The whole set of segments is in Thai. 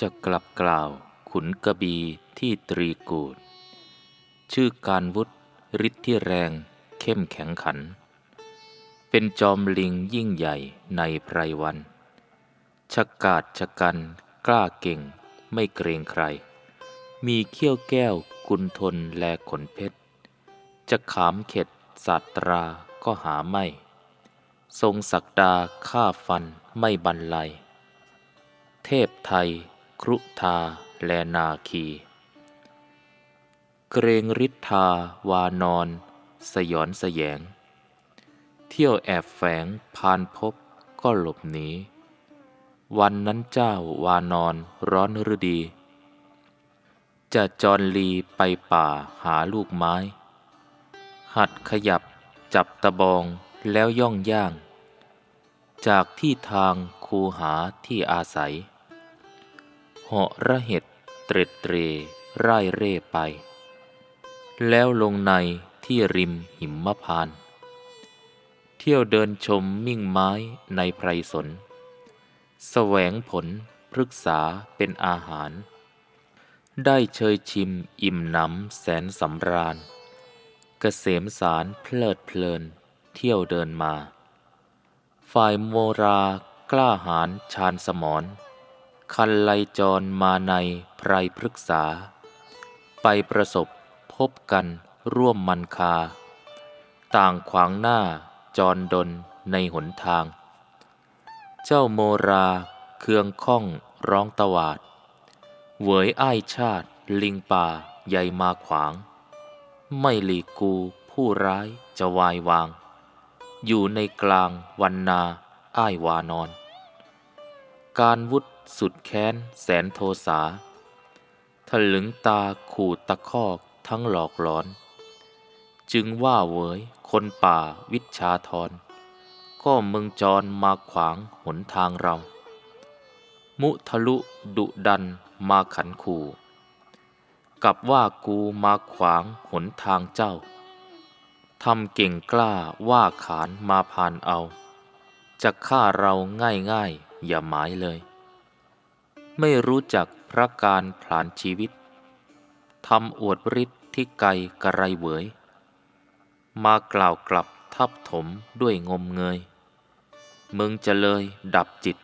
จะกลับกล่าวขุนกะบีที่ตรีกูด ชื่อการวุฒิฤทธิ์ที่แรงเข้มแข็งขัน เป็นจอมลิงยิ่งใหญ่ในไพรวันชะกาดชะกันกล้าเก่งไม่เกรงใคร มีเขี้ยวแก้วกุนทนแลขนเพชร จะขามเข็ดศาสตราก็หาไม่ ทรงศักดาฆ่าฟันไม่บันไลเทพไทย ครุธาแลนาคี เกรงฤทธาวานอน สยอนสแยง เที่ยวแอบแฝงพานพบก็หลบหนีวันนั้นเจ้าวานอนร้อนฤดี จะจรลีไปป่าหาลูกไม้ หัดขยับจับตะบองแล้วย่องย่าง จากที่ทางคูหาที่อาศัย เหาะระเห็ดเตร็ดเตรไร่เร่ไป แล้วลงในที่ริมหิมพานต์เที่ยวเดินชมมิ่งไม้ในไพรสน แสวงผลพฤกษาเป็นอาหาร ได้เชยชิมอิ่มหนำแสนสำราญเกษมสารเพลิดเพลิน เที่ยวเดินมา ฝ่ายโมรากล้าหาญชาญสมร คันไลจรมาในไพรพฤกษา ไปประสบพบกันร่วมมันคา ต่างขวางหน้าจรดนในหนทาง เจ้าโมราเคืองข้องร้องตวาดเหวยอ้ายชาติลิงป่าใหญ่มาขวาง ไม่หลีกกูผู้ร้ายจะวายวาง อยู่ในกลางวันนาอ้ายวานอน การวุฒ สุดแค้นแสนโทสาถลึงตาขู่ตะคอกทั้งหลอกหลอน จึงว่าเวยคนป่าวิชาทร ก็มึงจรมาขวางหนทางเรา มุทะลุดุดันมาขันขู่กับว่ากูมาขวางหนทางเจ้าทำเก่งกล้าว่าขานมาพานเอา จะฆ่าเราง่ายๆ อย่าหมายเลย ไม่รู้จักพระการผลานชีวิตทำอวดฤทธิ์ที่ไกลกระไรเหวยมากล่าวกลับทับถมด้วยงมเงย มึงจะเลยดับจิต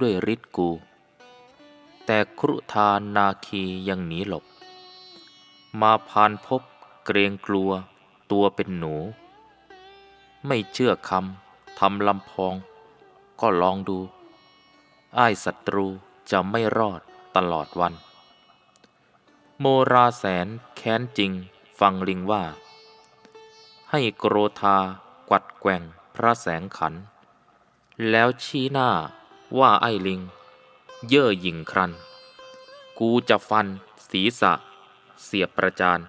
ด้วยฤทธิ์กู แต่ครุธานาคียังหนีหลบ มาพานพบเกรงกลัวตัวเป็นหนู ไม่เชื่อคำทำลำพอง ก็ลองดู อ้ายศัตรู จะไม่รอดตลอดวัน โมราแสนแค้นจริงฟังลิงว่า ให้โกรธากวัดแกว่งพระแสงขัน แล้วชี้หน้าว่าไอ้ลิง เย่อหยิ่งครัน กูจะฟันศีรษะ เสียบประจาน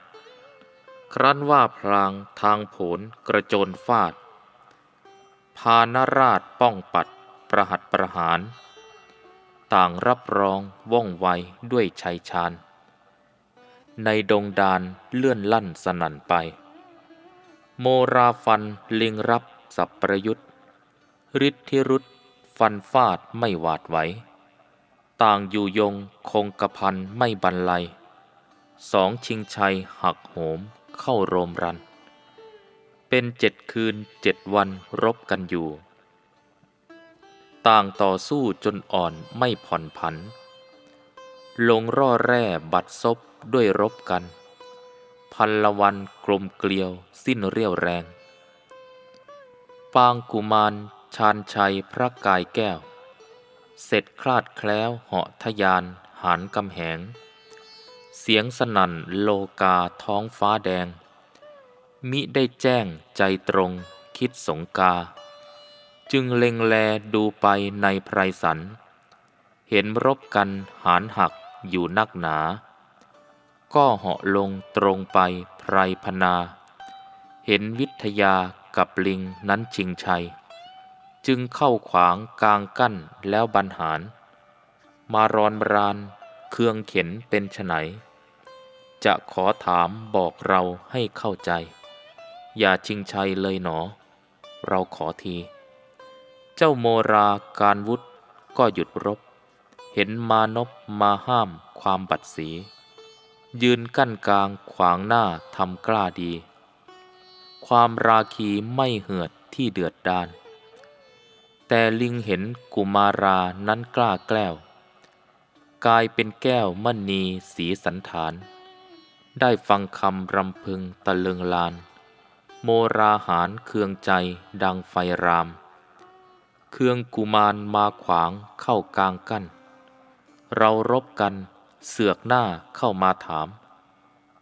ครั้นว่าพลางทางผนกระโจนฟาด พานราชป้องปัดประหัตประหาร ต่างรับรองว่องไวด้วยชัยชาญ ในดงดานเลื่อนลั่นสนั่นไป โมราฟันลิงรับสับประยุทธ์ฤทธิรุธฟันฟาดไม่หวาดไหว ต่างอยู่ยงคงกระพันไม่บันไลสองชิงชัยหักโหมเข้าโรมรัน เป็นเจ็ดคืนเจ็ดวันรบกันอยู่ ต่างต่อสู้จนอ่อนไม่ผ่อนผัน ลงร่อแร่บัดซบด้วยรบกัน พันละวันกลมเกลียวสิ้นเรี่ยวแรง ปางกุมารชาญชัยพระกายแก้ว เสร็จคลาดแคล้วเหาะทะยานหานกำแหง เสียงสนั่นโลกาท้องฟ้าแดง มิได้แจ้งใจตรงคิดสงกา จึงเล็งแลดูไปในไพรสัน เห็นรบกันหานหักอยู่นักหนา ก็เหาะลงตรงไปไพรพนา เห็นวิทยากับลิงนั้นชิงชัย จึงเข้าขวางกลางกั้นแล้วบันหาร มารอนรานเครื่องเข็นเป็นไฉนจะขอถามบอกเราให้เข้าใจ อย่าชิงชัยเลยหนอ เราขอที เจ้าโมราการวุฒก็หยุดรบ เห็นมานพมาห้ามความบัดสี ยืนกั้นกลางขวางหน้าทำกล้าดี ความราคีไม่เหือดที่เดือดดาน แต่ลิงเห็นกุมารานั้นกล้าแกล้ว กลายเป็นแก้วมณีสีสันฐาน ได้ฟังคำรำพึงตะลึงลาน โมราหารเคืองใจดังไฟราม เครื่องกุมารมาขวางเข้ากลางกั้น เรารบกันเสือกหน้าเข้ามาถาม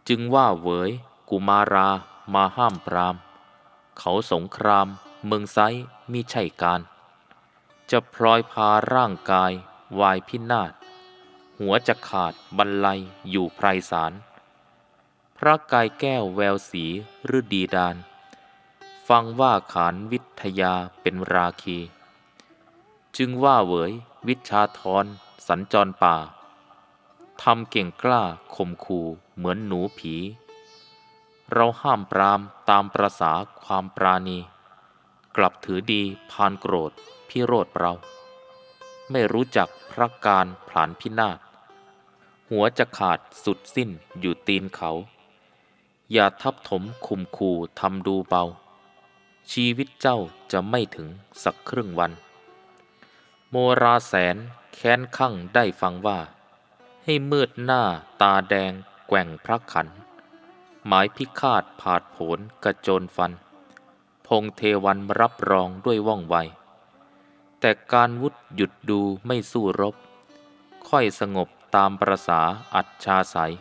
จึงว่าเวยกุมารามาห้ามปราม เขาสงครามเมืองไซมิใช่การ จะพลอยพาร่างกายวายพินาศ หัวจะขาดบรรลัยอยู่ไพรสาร พระกายแก้วแววสีฤดีดาน ฟังว่าขานวิทยาเป็นราคี จึงว่าเหวยวิชาทรสัญจรป่าทำเก่งกล้าข่มขู่เหมือนหนูผี เราห้ามปรามตามประษาความปราณี กลับถือดีพานโกรธพิโรธเรา ไม่รู้จักพระการผลานพินาศ หัวจะขาดสุดสิ้นอยู่ตีนเขา อย่าทับถมคุมขู่ทำดูเบา ชีวิตเจ้าจะไม่ถึงสักครึ่งวัน โมราแสนแค้นข้างได้ฟังว่า ให้มืดหน้าตาแดงแกว่งพระขัน หมายพิฆาตผาดผนกระโจนฟัน พงเทวันรับรองด้วยว่องไว แต่การวุฒหยุดดูไม่สู้รบ ค่อยสงบตามประษาอัจฉาสาย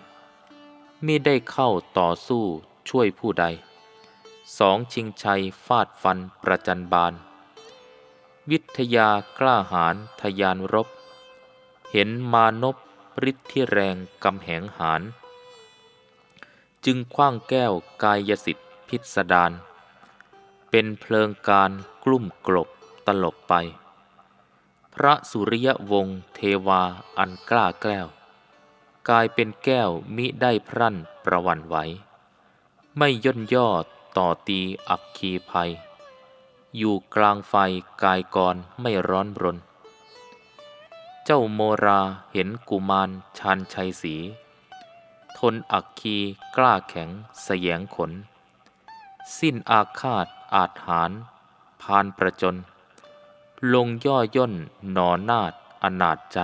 มิได้เข้าต่อสู้ช่วยผู้ใด สองชิงชัยฟาดฟันประจันบาน วิทยากล้าหาญทยานรบ เห็นมานพฤทธิ์ที่แรงกำแหงหารจึงคว้างแก้วกายสิทธิพิสดาร เป็นเพลิงการกลุ่มกลบตลบไป พระสุริยวงศ์เทวาอันกล้าแกล้ว กลายเป็นแก้วมิได้พรั่นประวันไหว ไม่ย่นย่อต่อตีอักคีภัย อยู่กลางไฟกายกรไม่ร้อนรน เจ้าโมราเห็นกุมารชานชัยสี ทนอักคีกล้าแข็งเสยงขน สิ้นอาฆาตอาจหารพานประจน ลงย่อย่นหนอนาดอนาจใจ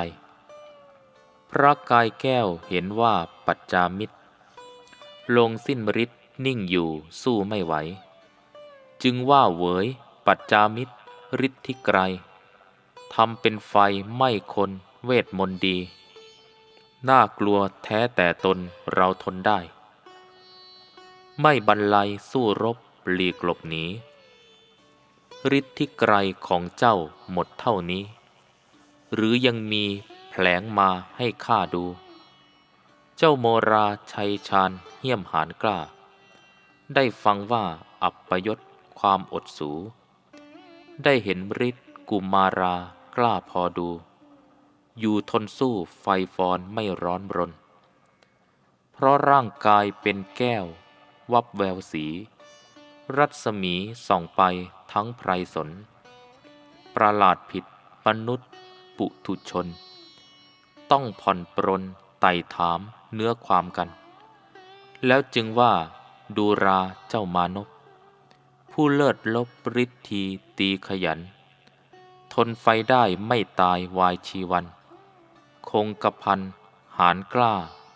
พระกายแก้วเห็นว่าปัจจามิตร ลงสิ้นฤทธิ์นิ่งอยู่สู้ไม่ไหว จึงว่าเหวย ปัจจามิตรฤทธิไกลทำเป็นไฟไหม้คนเวทมนต์ดี น่ากลัวแท้แต่ตนเราทนได้ ไม่บรรลัยสู้รบหลีกหลบหนีฤทธิไกลของเจ้าหมดเท่านี้ หรือยังมีแผลงมาให้ข้าดู เจ้าโมราชัยชาญเหี้ยมหานกล้า ได้ฟังว่าอับประยศความอดสู ได้เห็นฤทธิ์กุมารากล้าพอดู อยู่ทนสู้ไฟฟอนไม่ร้อนรน เพราะร่างกายเป็นแก้ว วับแววสี รัศมีส่องไปทั้งไพรสน ประหลาดผิดมนุษย์ ปุถุชน ต้องผ่อนปรนไต่ถามเนื้อความกัน แล้วจึงว่าดูราเจ้ามานพ ผู้เลิศลบฤทธีตีขยัน ทนไฟได้ไม่ตายวายชีวัน คงกระพันหารกล้า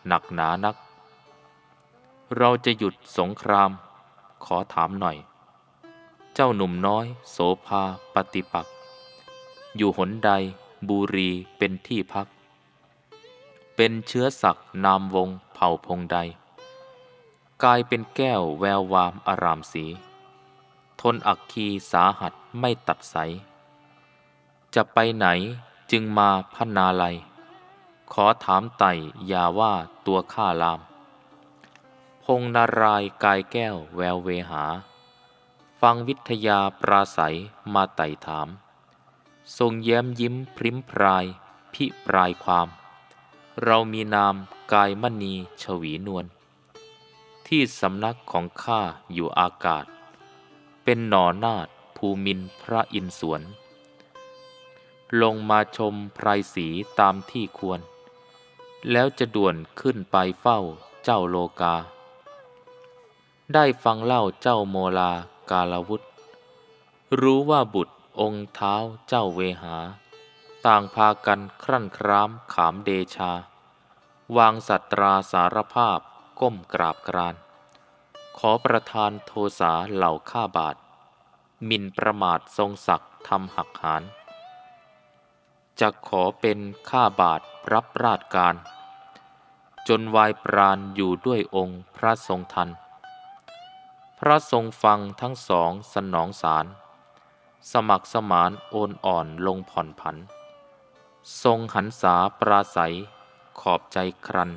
หนักหนานัก เราจะหยุดสงครามขอถามหน่อย เจ้าหนุ่มน้อยโสภาปฏิปักษ์อยู่หนใดบุรีเป็นที่พัก เป็นเชื้อศักดิ์นามวงเผ่าพงใด กลายเป็นแก้วแวววามอารามสี ทนอักคีสาหัสไม่ตัดใสจะไปไหนจึงมาพนาลัย ขอถามไต่อย่าว่าตัวข้าลาม พงนารายกายแก้วแววเวหา ฟังวิทยาปราศัยมาไต่ถาม ทรงแย้มยิ้มพริ้มพราย พิปรายความ เรามีนามกายมณีชวีนวลที่สำนักของข้าอยู่อากาศ เป็นหนอนาดภูมินพระอินทร์สวน ลงมาชมไพรสีตามที่ควร แล้วจะด่วนขึ้นไปเฝ้าเจ้าโลกา ได้ฟังเล่าเจ้าโมลากาลวุธ รู้ว่าบุตรองค์เท้าเจ้าเวหา ต่างพากันครั่นครามขามเดชา วางสัตราสารภาพก้มกราบกราน ขอประทานโทสาเหล่าข้าบาทมินประมาททรงศักดิ์ทำหักหานจะขอเป็นข้าบาทรับราชการ จนวายปราณอยู่ด้วยองค์พระทรงทัน พระทรงฟังทั้งสองสนองสาร สมัครสมานโอนอ่อนลงผ่อนผัน ทรงหันษาปราศัยขอบใจครัน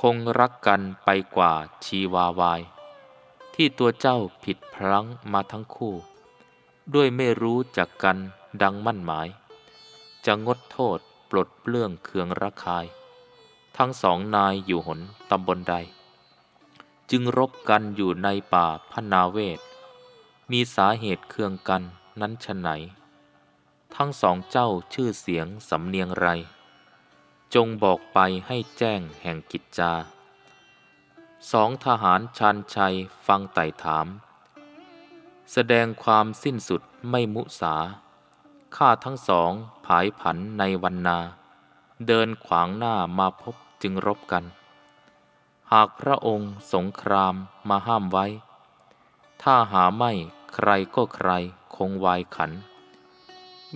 คงรักกันไปกว่าชีวาวาย ที่ตัวเจ้าผิดพลั้งมาทั้งคู่ ด้วยไม่รู้จักกันดังมั่นหมาย จะงดโทษปลดเปลื้องเคืองระคาย ทั้งสองนายอยู่หนตำบลใด จึงรบกันอยู่ในป่าพนาเวศมีสาเหตุเคืองกันนั้นชะไหน ทั้งสองเจ้าชื่อเสียงสำเนียงไร จงบอกไปให้แจ้งแห่งกิจจาสองทหารชานชัยฟังไต่ถาม แสดงความสิ้นสุดไม่มุสา ข้าทั้งสองผายผันในวันนา เดินขวางหน้ามาพบจึงรบกัน หากพระองค์สงครามมาห้ามไว้ ถ้าหาไม่ใครก็ใครคงวายขัน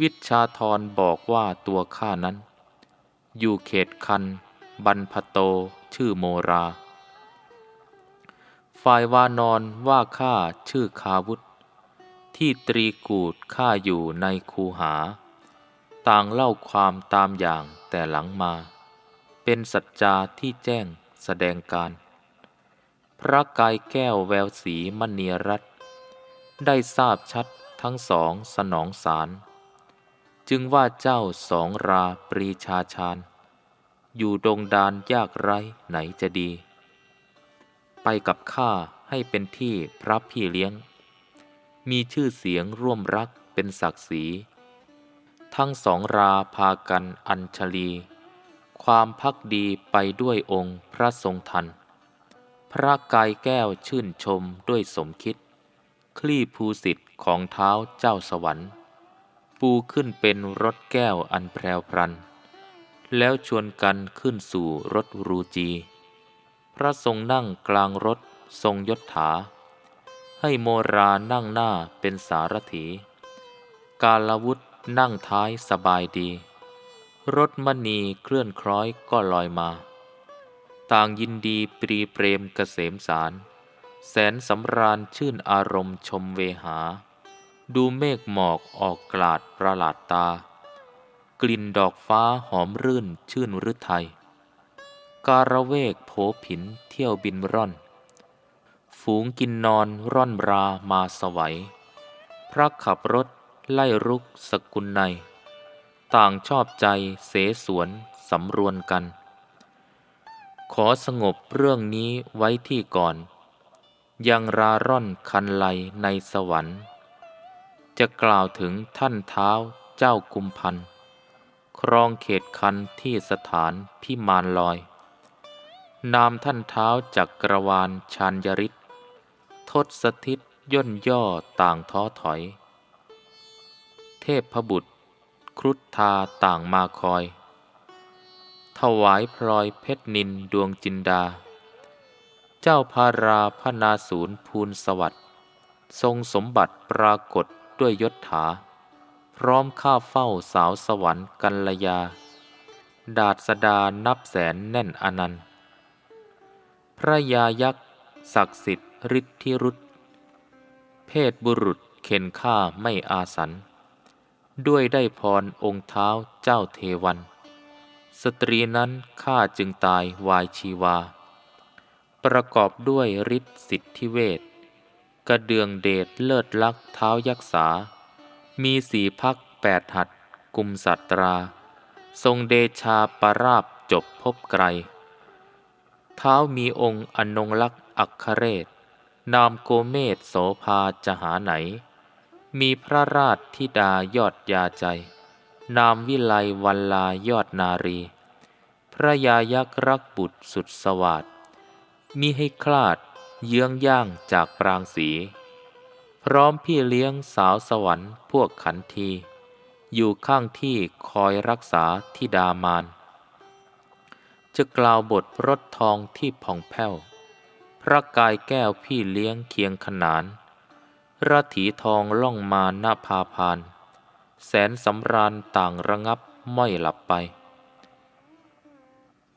วิชาธรบอกว่าตัวข้านั้น อยู่เขตคันบรรพโต ชื่อโมรา ฝ่ายวานอนว่าข้าชื่อคาวุธ ที่ตรีกูดข้าอยู่ในคูหา ต่างเล่าความตามอย่างแต่หลังมา เป็นสัจจาที่แจ้งแสดงการ พระกายแก้วแววสีมณีรัตได้ทราบชัดทั้งสองสนองสาร จึงว่าเจ้าสองราปรีชาชาญ อยู่ดงดานยากไรไหนจะดี ไปกับข้าให้เป็นที่พระพี่เลี้ยง มีชื่อเสียงร่วมรักเป็นศักดิ์ศรีทั้งสองราพากันอัญชลี ความพักดีไปด้วยองค์พระทรงทัน พระกายแก้วชื่นชมด้วยสมคิด คลี่ภูสิทธิ์ของเท้าเจ้าสวรรค์ ปูขึ้นเป็นรถแก้วอันแพรวพรัน แล้วชวนกันขึ้นสู่รถรูจี พระทรงนั่งกลางรถทรงยศถา ให้โมรานั่งหน้าเป็นสารถี กาลวุธนั่งท้ายสบายดี รถมณีเคลื่อนคล้อยก็ลอยมา ต่างยินดีปรีเปรมเกษมสาร แสนสำราญชื่นอารมณ์ชมเวหา ดูเมฆหมอกออกกลาดประหลาดตา กลิ่นดอกฟ้าหอมรื่นชื่นฤทัย การะเวกโผผินเที่ยวบินร่อน ฝูงกินนอนร่อนรามาสวัย พระขับรถไล่รุกสกุลใน ต่างชอบใจเสสวนสำรวนกัน ขอสงบเรื่องนี้ไว้ที่ก่อน ยังราร่อนคันไลในสวรรค์ จะกล่าวถึงท่านเท้าเจ้ากุมพันธ์ครองเขตคันที่สถานพิมานลอย นามท่านเท้าจักรวาลชานยริศทศทิศย่นย่อต่างท้อถอย เทพพบุตร ครุฑทาต่างมาคอย ถวายพลอยเพชรนินดวงจินดา เจ้าพาราพนาศูนย์ภูลสวัสดิ์ทรงสมบัติปรากฏ ด้วยยศถา พร้อมข้าเฝ้าสาวสวรรค์กัลยา ดาษสดานับแสนแน่นอนันต์พระยายักษ์ศักดิ์สิทธิ์ฤทธิรุธเพศบุรุษเข็นฆ่าไม่อาสัน ด้วยได้พรองค์เท้าเจ้าเทวัน สตรีนั้นข้าจึงตายวายชีวา ประกอบด้วยฤทธิสิทธิเวท กระเดืองเดชเลิศลักษ์เท้ายักษา มีสีพักแปดหัดกุมสัตรา ทรงเดชาปราบจบพบไกล เท้ามีองค์อนงลักษ์อักขเรศ นามโกเมศโสภาจะหาไหน มีพระราชธิดายอดยาใจ นามวิไลวันลายอดนารี พระยายักษ์รักบุตรสุดสวัสดมิให้คลาด เยื้องย่างจากปรางสี พร้อมพี่เลี้ยงสาวสวรรค์พวกขันที อยู่ข้างที่คอยรักษาทิดามาน จะกล่าวบทรถทองที่ผ่องแผ้ว พระกายแก้วพี่เลี้ยงเคียงขนานระถีทองล่องมาหน้าพาพาน แสนสำราญต่างระงับม้อยหลับไป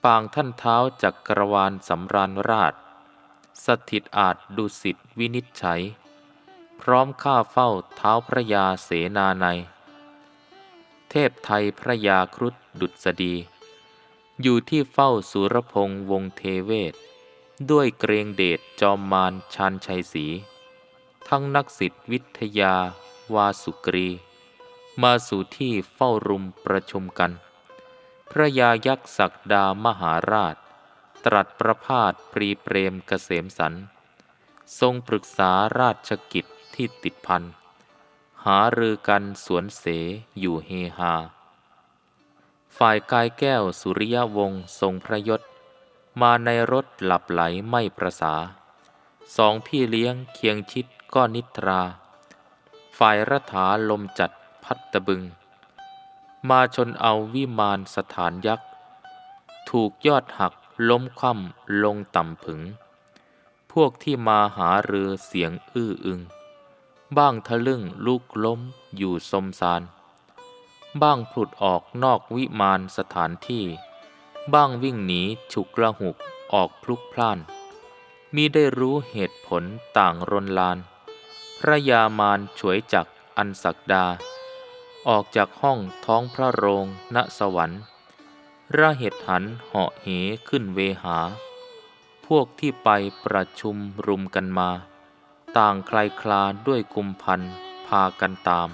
ปางท่านเท้าจักรวาลสำราญราช สถิตอาจดุสิตวินิจฉัย พร้อมข้าเฝ้าเท้าพระยาเสนาใน เทพไทยพระยาครุฑดุษฎี อยู่ที่เฝ้าสุรพงษ์วงเทเวศ ด้วยเกรงเดชจอมมารชานชัยศรีทั้งนักศิษย์วิทยาวาสุกรี มาสู่ที่เฝ้ารุมประชุมกัน พระยายักษ์ศักดามหาราช ตรัสประพาสปรีเปรมเกษมสัน ทรงปรึกษาราชกิจที่ติดพัน หารือกันสวนเสอยู่เฮฮา ฝ่ายกายแก้วสุริยวงศ์ทรงพระยศ มาในรถหลับไหลไม่ประสา สองพี่เลี้ยงเคียงชิดก็นิทรา ฝ่ายรัฐาลมจัดพัดตะบึง มาชนเอาวิมานสถานยักษ์ ถูกยอดหัก ล้มคว่ำลงต่ำผึง พวกที่มาหาเรือเสียงอื้ออึง บ้างทะลึ่งลุกล้มอยู่สมสาร บ้างผลุดออกนอกวิมานสถานที่ บ้างวิ่งหนีฉุกระหุกออกพลุกพล่าน มิได้รู้เหตุผลต่างรนลาน พระยามารฉวยจักอันศักดา ออกจากห้องท้องพระโรงณสวรรค์ ระเหตุหันเหาะเหขึ้นเวหา พวกที่ไปประชุมรุมกันมา ต่างคลายคลาด้วยกุมพันพากันตาม